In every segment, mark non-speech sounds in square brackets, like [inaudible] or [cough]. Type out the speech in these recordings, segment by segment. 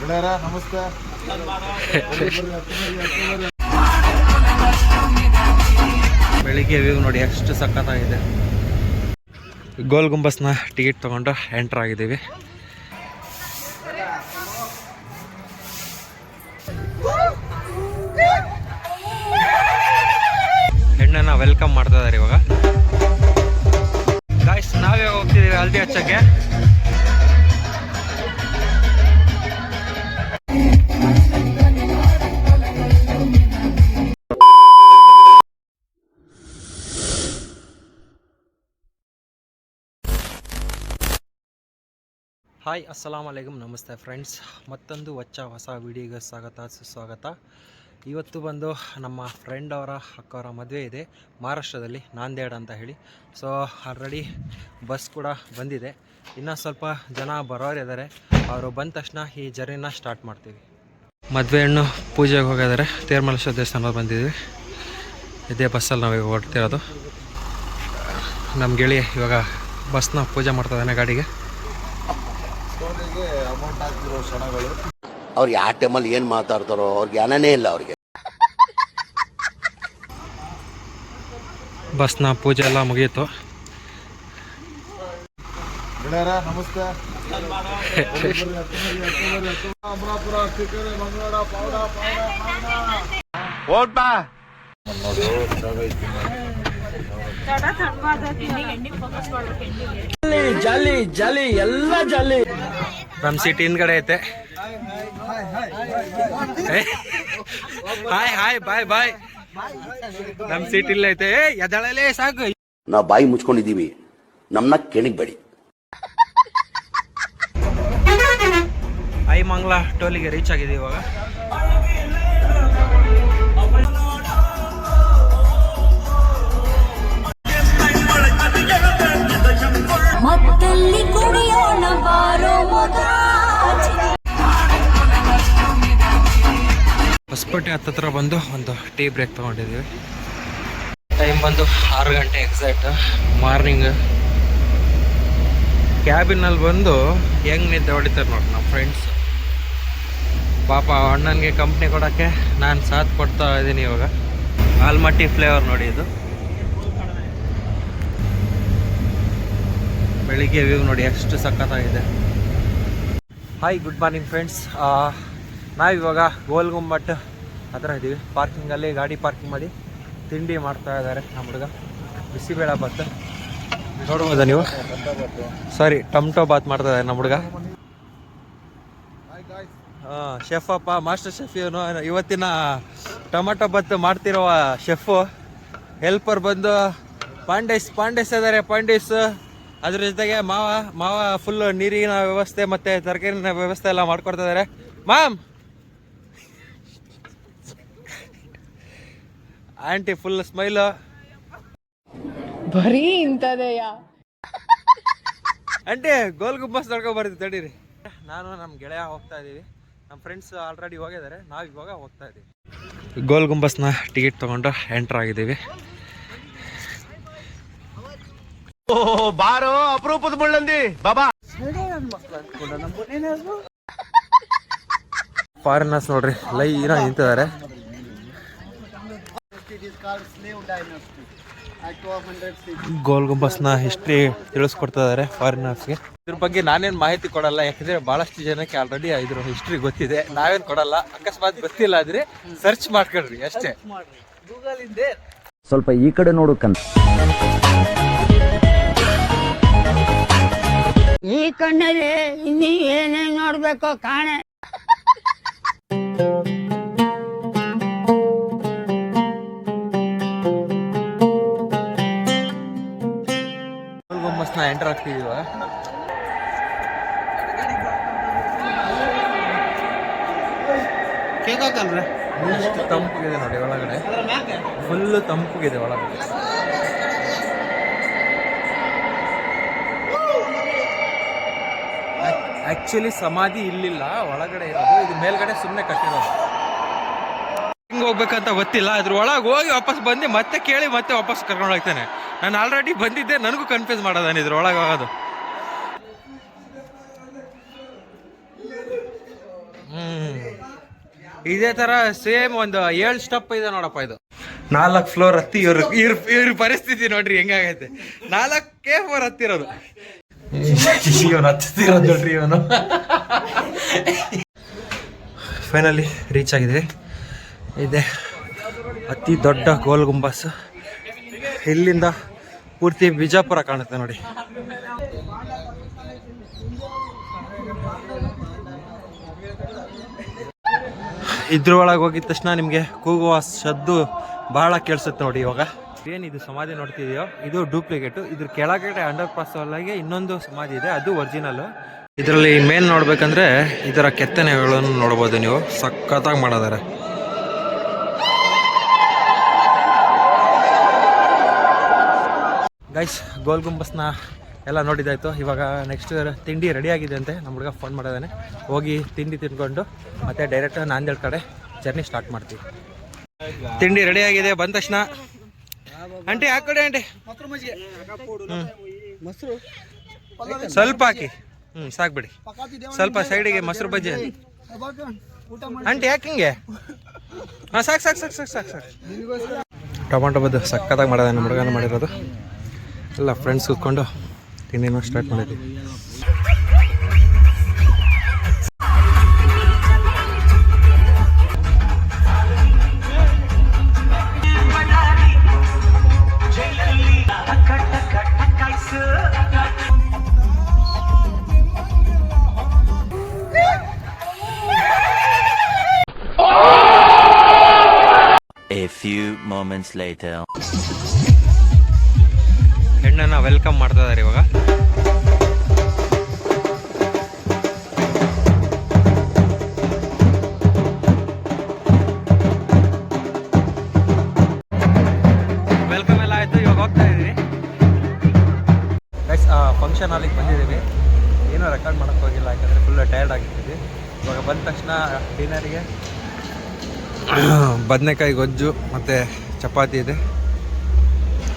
ಗೆಳೆಯರ ನಮಸ್ತೆ ಬೆಳಿಗ್ಗೆ ವ್ಯೂ ನೋಡಿ ಎಷ್ಟು ಸಖತ್ತಾಗಿದೆ. ಗೋಲ್ ಗುಂಬಸ್ನ ಟಿಕೆಟ್ ತೊಗೊಂಡು ಎಂಟ್ರ್ ಆಗಿದ್ದೀವಿ. ಹೆಣ್ಣನ್ನ ವೆಲ್ಕಮ್ ಮಾಡ್ತಾ ಇದಾರೆ ಇವಾಗ. ಹಾಯ್, ಅಸ್ಸಲಾಮ್ ಅಲೈಕುಮ್, ನಮಸ್ತೆ ಫ್ರೆಂಡ್ಸ್. ಮತ್ತೊಂದು ಹೊಚ್ಚ ಹೊಸ ವಿಡಿಯೋಗೆ ಸ್ವಾಗತ, ಸುಸ್ವಾಗತ. ಇವತ್ತು ಬಂದು ನಮ್ಮ ಫ್ರೆಂಡ್ ಅವರ, ಅಕ್ಕವರ ಮದುವೆ ಇದೆ. ಮಹಾರಾಷ್ಟ್ರದಲ್ಲಿ ನಾಂದೇಡ್ ಅಂತ ಹೇಳಿ. ಸೊ ಆಲ್ರೆಡಿ ಬಸ್ ಕೂಡ ಬಂದಿದೆ. ಇನ್ನೂ ಸ್ವಲ್ಪ ಜನ ಬರೋರಿದ್ದಾರೆ ಅವರು ಬಂದ ತಕ್ಷಣ ಈ ಜರ್ನಿನ ಸ್ಟಾರ್ಟ್ ಮಾಡ್ತೀವಿ. ಮದುವೆ ಹೆಣ್ಣು ಪೂಜೆಗೆ ಹೋಗಿದ್ದಾರೆ ತೇರ್ಮಲೇಶ್ವರ ದೇವಸ್ಥಾನ ಬಂದಿದ್ವಿ. ಇದೇ ಬಸ್ಸಲ್ಲಿ ನಾವೀಗ ಹೊರಡ್ತಿರೋದು ನಮ್ಮ ಗೆಳೆಯ ಇವಾಗ ಬಸ್ನ ಪೂಜೆ ಮಾಡ್ತಾ ಇದ್ದಾನೆ ಗಾಡಿಗೆ. ಸ್ಟೋರಿಗೆ ಅಮೌಂಟ್ ಹಾಕ್ತಿರೋ ಕ್ಷಣಗಳು. ಅವ್ರು ಯಾವ ಟೈಮಲ್ಲಿ ಏನು ಮಾತಾಡ್ತಾರೋ ಅವ್ರಿಗೆ ಜ್ಞಾನನೇ ಇಲ್ಲ ಅವ್ರಿಗೆ. ಬಸ್ನ ಪೂಜೆ ಎಲ್ಲ ಮುಗೀತು. ಗೆಳೆಯರ ನಮಸ್ತೆ. ಅಮರಾಪುರ ನೋಡು ಜಾಗ ಜಾಲಿ ನಮ್ ಸಿಟಿ ಹಿಂದ್ಗಡೆ ಐತೆ. Hi hi bye bye. ನಮ್ ಸಿಟಿ ಇಲ್ಲ ಐತೆ. ಏ ಎದಳಲೇ ಸಾಕು. ನಾವ್ ಬಾಯಿ ಮುಚ್ಕೊಂಡಿದೀವಿ ನಮ್ಮನ್ನ ಐ ಮಂಗ್ಲಾ ಟೋಲಿಗೆ ರೀಚ್ ಆಗಿದೆ ಇವಾಗ. ಹೊಸಪೇಟೆ ಹತ್ತತ್ರ ಬಂದು ಒಂದು ಟೀ ಬ್ರೇಕ್ ತೊಗೊಂಡಿದ್ದೀವಿ. ಟೈಮ್ ಬಂದು ಆರು ಗಂಟೆ ಎಕ್ಸಾಕ್ಟ್ ಮಾರ್ನಿಂಗ್ ಕ್ಯಾಬಿನಲ್ಲಿ ಬಂದು ಹೆಂಗ್ ನಿದ್ದೆ ಹೊಡಿತಾರೆ ನೋಡಿ ನಮ್ಮ ಫ್ರೆಂಡ್ಸ್ ಪಾಪ ಅಣ್ಣನಿಗೆ ಕಂಪ್ನಿ ಕೊಡೋಕ್ಕೆ ನಾನು ಸಾಥ್ ಕೊಡ್ತಾ ಇದ್ದೀನಿ ಇವಾಗ. ಆಲ್ಮಟ್ಟಿ ಫ್ಲೇವರ್ ನೋಡಿ ಇದು. ಬೆಳಿಗ್ಗೆ ವ್ಯೂ ನೋಡಿ ಎಷ್ಟು ಸಖತ್ತಾಗಿದೆ. ಹಾಯ್ ಗುಡ್ ಮಾರ್ನಿಂಗ್ ಫ್ರೆಂಡ್ಸ್ ನಾವಿವಾಗ ಗೋಲ್ ಗುಮ್ಮಟ್ ಹತ್ರ ಇದ್ದೀವಿ ಪಾರ್ಕಿಂಗಲ್ಲಿ ಗಾಡಿ ಪಾರ್ಕಿಂಗ್ ಮಾಡಿ ತಿಂಡಿ ಮಾಡ್ತಾ ಇದ್ದಾರೆ ನಮ್ಮ ಹುಡುಗ. ಬಿಸಿಬೇಳೆ ಬಾತ್ ನೋಡ್ಬೋದಾ ನೀವು? ಸಾರಿ ಟೊಮ್ಟೊ ಬಾತ್ ಮಾಡ್ತಾ ಇದ್ದಾರೆ ನಮ್ಮ ಹುಡುಗ. ಹಾಂ ಶೆಫ್ ಅಪ್ಪ ಮಾಸ್ಟರ್ ಶೆಫ್ ಇವನು. ಇವತ್ತಿನ ಟೊಮೆಟೊ ಬಾತ್ ಮಾಡ್ತಿರೋ ಶೆಫು ಹೆಲ್ಪರ್ ಬಂದು ಪಾಂಡೇಸ್ ಪಾಂಡೇಸ್ ಇದ್ದಾರೆ ಪಾಂಡೇಸ್ ಅದ್ರ ಜೊತೆಗೆ ಮಾವ ಮಾವ ಫುಲ್ ನೀರಿನ ವ್ಯವಸ್ಥೆ ಮತ್ತೆ ತರಕಾರಿನ ವ್ಯವಸ್ಥೆ ಎಲ್ಲ ಮಾಡ್ಕೊಡ್ತಾ ಇದ್ದಾರೆ ಮಾಮ್! ಆಂಟಿ ಫುಲ್ ಸ್ಮೈಲ್ ಬರೀ ಇಂಥದೆಯ? ಆಂಟಿ ಗೋಲ್ ಗುಂಬಸ್ ನೋಡ್ಕೊಂಡ್ ಬರ್ತೀವಿ ತಡೀರಿ. ನಾನು ನಮ್ಮ ಗೆಳೆಯ ಹೋಗ್ತಾ ಇದ್ದೀವಿ ನಮ್ಮ ಫ್ರೆಂಡ್ಸ್ ಆಲ್ರೆಡಿ ಹೋಗಿದ್ದಾರೆ. ನಾವು ಇವಾಗ ಹೋಗ್ತಾ ಇದ್ದೀವಿ ಗೋಲ್ ಗುಂಬಸ್ನ ಟಿಕೆಟ್ ತಗೊಂಡು ಎಂಟ್ರ್ ಆಗಿದ್ದೀವಿ. ಬಾರೋ ಅಪರೂಪದ ಮುಳ್ಳಂದಿ. ಬಾಬಾ. ಫಾರಿನರ್ಸ್ ನೋಡ್ರಿ ಲೈನ ನಿಂತಿದ್ದಾರೆ. ಗೋಲ್ ಗುಂಬಸ್ನ ಹಿಸ್ಟ್ರಿ ತಿಳಿಸ್ಕೊಡ್ತಾ ಇದ್ದಾರೆ ಫಾರಿನರ್ಸ್ಗೆ ಇದ್ರ ಬಗ್ಗೆ ನಾನೇನ್ ಮಾಹಿತಿ ಕೊಡಲ್ಲ ಯಾಕಂದ್ರೆ ಬಹಳಷ್ಟು ಜನಕ್ಕೆ ಆಲ್ರೆಡಿ ಇದ್ರ ಹಿಸ್ಟ್ರಿ ಗೊತ್ತಿದೆ. ನಾವೇನ್ ಕೊಡಲ್ಲ ಅಕಸ್ಮಾತ್ ಗೊತ್ತಿಲ್ಲ ಆದ್ರೆ ಸರ್ಚ್ ಮಾಡ್ಕೊಳ್ರಿ ಅಷ್ಟೇ. ಸ್ವಲ್ಪ ಈ ಕಡೆ ನೋಡು ಈ ಕಣ್ಣಲ್ಲಿ ಇನ್ನೀ ಏನೇನ್ ನೋಡ್ಬೇಕು ಕಾಣೆ. ಎಂಟರ್ ಆಗ್ತಿದೀವ? ತಂಪಗಿದೆ ನೋಡಿ ಒಳಗಡೆ. ಫುಲ್ ತಂಪುಗಿದೆ ಒಳಗಡೆ. ಆಕ್ಚುಲಿ ಸಮಾಧಿ ಇಲ್ಲಿಲ್ಲ ಒಳಗಡೆ ಇರೋದು. ಇದು ಮೇಲ್ಗಡೆ ಸುಮ್ಮನೆ ಕಟ್ಟಿರೋದು. ಹೆಂಗೆ ಹೋಗ್ಬೇಕಂತ ಗೊತ್ತಿಲ್ಲ ಅದ್ರ ಒಳಗೆ ಹೋಗಿ ವಾಪಸ್ ಬಂದು ಮತ್ತೆ ಕೇಳಿ ಮತ್ತೆ ವಾಪಸ್ ಕರ್ಕೊಂಡು ಹೋಗ್ತಾನೆ. ನಾನು ಆಲ್ರೆಡಿ ಬಂದಿದ್ದೆ ನನಗೂ ಕನ್ಫ್ಯೂಸ್ ಮಾಡೋದಾನೆ ಇದ್ರ ಒಳಗೆ ಹೋಗೋದು. ಇದೇ ತರ ಸೇಮ್ ಒಂದು ಏಳು ಸ್ಟೆಪ್ ಇದೆ ನೋಡಪ್ಪ ಇದು. ನಾಲ್ಕು ಫ್ಲೋರ್ ಹತ್ತಿ ಇವ್ರ ಇವ್ರ ಇವ್ರ ಪರಿಸ್ಥಿತಿ ನೋಡ್ರಿ ಹೆಂಗಾಗೈತೆ. ನಾಲ್ಕೇ ಫ್ಲೋರ್ ಹತ್ತಿರೋದು. ಇವನು ಹತ್ತಿರೋದು ನೋಡ್ರಿ ಇವನು ಫೈನಲಿ ರೀಚ್ ಆಗಿದೆ ಇದೆ ಅತಿ ದೊಡ್ಡ ಗೋಲ್ ಗುಂಬಸ್. ಇಲ್ಲಿಂದ ಪೂರ್ತಿ ಬಿಜಾಪುರ ಕಾಣುತ್ತೆ ನೋಡಿ. ಇದ್ರ ಒಳಗೆ ಹೋಗಿದ ತಕ್ಷಣ ನಿಮಗೆ ಕೂಗುವ ಸದ್ದು ಬಹಳ ಕೇಳಿಸುತ್ತೆ ನೋಡಿ ಇವಾಗ. ಏನಿದು ಸಮಾಧಿ ನೋಡ್ತಿದೆಯೋ, ಇದು ಡೂಪ್ಲಿಕೇಟು ಇದ್ರ ಕೆಳಗಡೆ ಅಂಡರ್ ಪಾಸ್ ಒಳಗೆ ಇನ್ನೊಂದು ಸಮಾಧಿ ಇದೆ, ಅದು ಒರಿಜಿನಲ್ ಇದರಲ್ಲಿ ಮೇನ್ ನೋಡ್ಬೇಕಂದ್ರೆ ಇದರ ಕೆತ್ತನೆಗಳನ್ನು ನೋಡ್ಬೋದು ನೀವು. ಸಖತ್ತಾಗಿ ಮಾಡಿದ್ದಾರೆ ಗೈಸ್ ಗೋಲ್ ಗುಂಬಸ್ನ ಎಲ್ಲ ನೋಡಿದಾಯ್ತು ಇವಾಗ ನೆಕ್ಸ್ಟ್ ತಿಂಡಿ ರೆಡಿ ಆಗಿದೆ ಅಂತೆ. ನಮ್ಮ ಹುಡುಗ ಫೋನ್ ಮಾಡಿದಾನೆ. ಹೋಗಿ ತಿಂಡಿ ತಿನ್ಕೊಂಡು, ಮತ್ತೆ ಡೈರೆಕ್ಟ್ ನಾಂದೇಳ್ ಕಡೆ ಜರ್ನಿ ಸ್ಟಾರ್ಟ್ ಮಾಡ್ತೀವಿ. ತಿಂಡಿ ರೆಡಿ ಆಗಿದೆ, ಬಂದ ತಕ್ಷಣ. ಆಂಟಿ ಆ ಕಡೆ. ಸ್ವಲ್ಪ ಹಾಕಿ. ಹ್ಞೂ ಸಾಕ್ಬಿಡಿ. ಸ್ವಲ್ಪ ಸೈಡಿಗೆ ಮೊಸರು ಬಜ್ಜಿ. ಆಂಟಿ ಯಾಕೆ ಹಿಂಗೆ? ಹಾಂ ಸಾಕು ಸಾಕು ಸಾಕು ಸಾಕು ಸಾಕು ಸಾಕು. ಟೊಮಾಟೊ ಬದ್ದು ಸಕ್ಕತ್ತಾಗಿ ಮಾಡೋದ ನಮ್ಮ ಹುಡುಗನ ಮಾಡಿರೋದು. ಎಲ್ಲ ಫ್ರೆಂಡ್ಸ್ ಕೂತ್ಕೊಂಡು ತಿಂಡಿನೂ ಸ್ಟಾರ್ಟ್ ಮಾಡಿದ್ವಿ. A few moments later. ಹೆಣ್ಣನ್ನ ವೆಲ್ಕಮ್ ಮಾಡ್ತಾ ಇದ್ದಾರೆ ಇವಾಗ. ವೆಲ್ಕಮ್ ಎಲ್ಲ ಆಯಿತು ಇವಾಗ ಹೋಗ್ತಾ ಇದ್ದೀವಿ. ಗೈಸ್ ಫಂಕ್ಷನ್ ಹಾಲಿಗೆ ಬಂದಿದ್ದೀವಿ. ಏನೂ ರೆಕಾರ್ಡ್ ಮಾಡೋಕ್ಕೆ ಹೋಗಿಲ್ಲ ಯಾಕಂದರೆ ಫುಲ್ ಟಯರ್ಡ್ ಆಗಿರ್ತೀವಿ ಇವಾಗ ಬಂದ ತಕ್ಷಣ ಡಿನ್ನರಿಗೆ [coughs] ಬದನೆಕಾಯಿ, ಗೊಜ್ಜು ಮತ್ತು ಚಪಾತಿ ಇದೆ.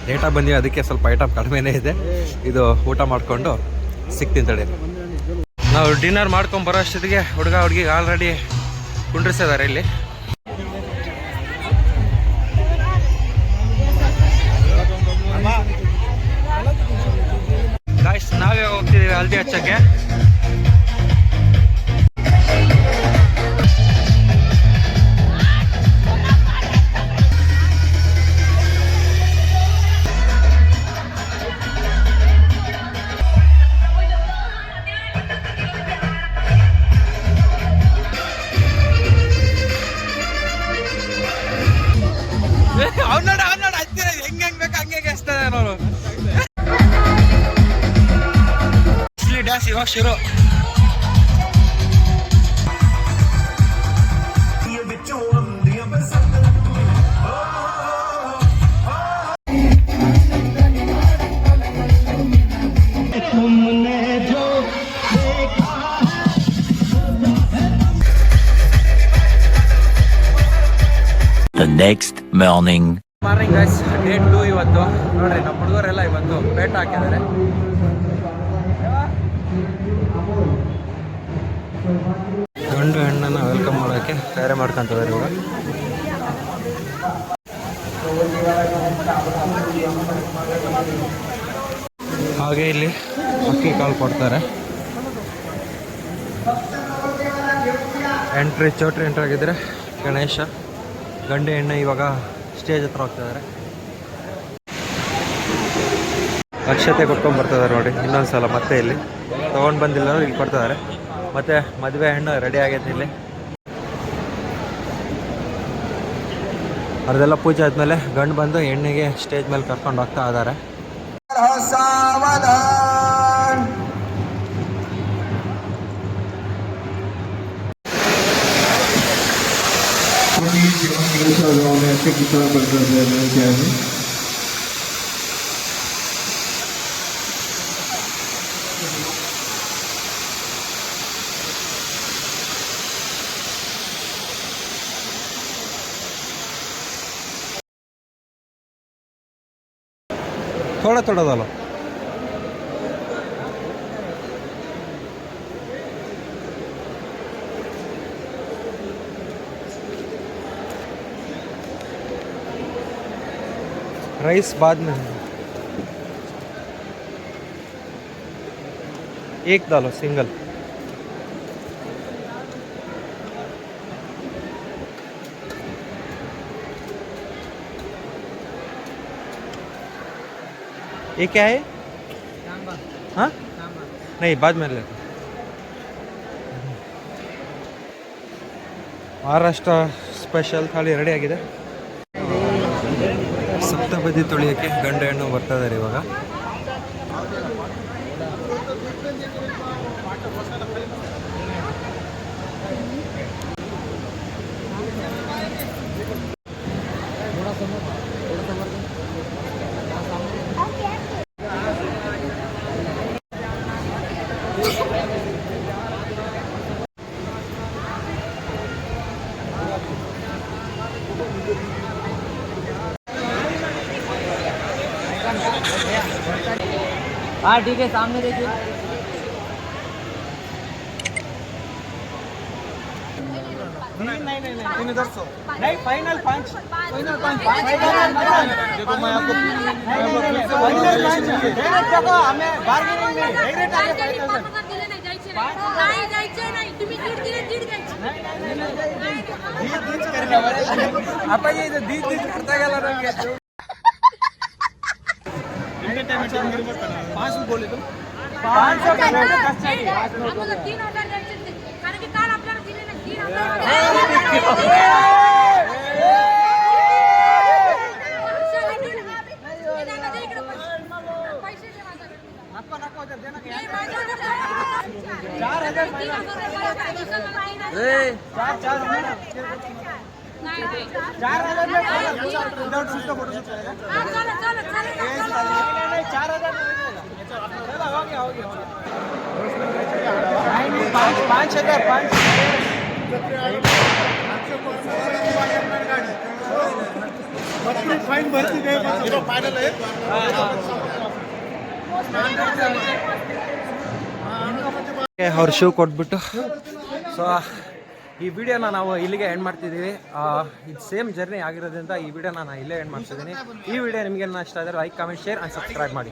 ಲೇಟಾಗಿ ಬಂದಿವಿ ಅದಕ್ಕೆ ಸ್ವಲ್ಪ ಐಟಮ್ ಕಡಿಮೆನೇ ಇದೆ. ಇದು ಊಟ ಮಾಡಿಕೊಂಡು ಸಿಗ್ತೀನಿ ತಡೆ. ನಾವು ಡಿನ್ನರ್ ಮಾಡ್ಕೊಂಡು ಬರೋ ಅಷ್ಟೊತ್ತಿಗೆ ಹುಡುಗ ಹುಡುಗಿಗೆ ಆಲ್ರೆಡಿ ಕುಂಡ್ರಿಸಿದ್ದಾರೆ ಇಲ್ಲಿ. ನಾವೇ ಹೋಗ್ತಿದ್ದೀವಿ ಹಲ್ದಿ ಹಚ್ಚಕ್ಕೆ. ಡ್ಯಾನ್ಸ್ ಇವಾಗ ಶುರು The next morning. Morning guys day two ಇವತ್ತು ನೋಡ್ರಿ ನಮ್ಮ ಹುಡುಗರೆಲ್ಲ ಇವತ್ತು ಪೇಟ ಹಾಕಿದ್ದಾರೆ. ಗಂಡು ಹೆಣ್ಣನ್ನು ವೆಲ್ಕಮ್ ಮಾಡೋಕ್ಕೆ ತಯಾರಿ ಮಾಡ್ಕೊಂತಿದ್ದಾರೆ ಇವಾಗ ಹಾಗೆ ಇಲ್ಲಿ ಅಕ್ಕಿ ಕಾಲ್ ಕೊಡ್ತಾರೆ. ಎಂಟ್ರಿ ಚೌಟ್ರಿ ಎಂಟ್ರಿ ಆಗಿದ್ರೆ ಗಣೇಶ, ಗಂಡು ಹೆಣ್ಣು ಇವಾಗ ಸ್ಟೇಜ್ ಹತ್ರ ಹೋಗ್ತಿದ್ದಾರೆ ಅಕ್ಷತೆ ಕೊಟ್ಕೊಂಡು ಬರ್ತಿದ್ದಾರೆ ನೋಡಿ ಇನ್ನೊಂದು ಸಲ ಮತ್ತೆ ಇಲ್ಲಿ. ತೊಗೊಂಡು ಬಂದಿಲ್ಲ ಅಂದ್ರೆ ಇಲ್ಲಿ ಕೊಡ್ತಿದ್ದಾರೆ ಮತ್ತೆ ಮದುವೆ ಹೆಣ್ಣು ರೆಡಿ ಆಗೈತೆ ಇಲ್ಲಿ. ಅದೆಲ್ಲ ಪೂಜೆ ಆದಮೇಲೆ ಗಂಡು ಬಂದು ಹೆಣ್ಣಿಗೆ ಸ್ಟೇಜ್ ಮೇಲೆ ಕರ್ಕೊಂಡು ಹೋಗ್ತಾ ಇದ್ದಾರೆ थोड़ा थोड़ा डालो। राइस बाद में एक डालो सिंगल। ये क्या है हाँ नहीं बाद में लेते ಮಹಾರಾಷ್ಟ್ರ ಸ್ಪೆಷಲ್ ಥಾಳಿ ರೆಡಿ ಆಗಿದೆ ಸಪ್ತಪದಿ ತೊಳಿಯೋಕ್ಕೆ ಗಂಡು ಹೆಣ್ಣು ಬರ್ತಾ ಇದ್ದಾರೆ ಇವಾಗ हाँ ठीक है सामने देखिए नहीं नहीं नहीं नहीं इधर सो नहीं फाइनल पाँच फाइनल पाँच देखो मैं आपको देखो हमें बार्गेनिंग में डायरेक्ट आगे नाही जायचे नाही तुम्ही दीड दिले दीड द्यायचे आपण इथं दीड दीड करता गेला पाँच सौ बोले तो पाँच सौ तीन हज़ार द्यायचे कारण की काल आपल्याला दिले ना तीन हज़ार चार हज़ार चार चार। चार हजार में विदाउट शूट का फोटो शूट करेगा हा, चालेल, चालेल, चालेल ना, चालेल. नहीं नहीं चार हजार में चलो हो गया हो गया नहीं नहीं पाँच पाँच हजार पाँच ಅವ್ರ ಶೂ ಕೊಟ್ಬಿಟ್ಟು ಸೊ ಈ ವಿಡಿಯೋನ ನಾವು ಇಲ್ಲಿಗೆ ಎಂಡ್ ಮಾಡ್ತಿದ್ದೀವಿ. ಇದು ಸೇಮ್ ಜರ್ನಿ ಆಗಿರೋದ್ರಿಂದ ಈ ವಿಡಿಯೋನ ನಾನು ಇಲ್ಲೇ ಎಂಡ್ ಮಾಡ್ತಿದ್ದೀನಿ. ಈ ವಿಡಿಯೋ ನಿಮಗೆ ಇಷ್ಟ ಆದರೆ like comment share and subscribe ಮಾಡಿ.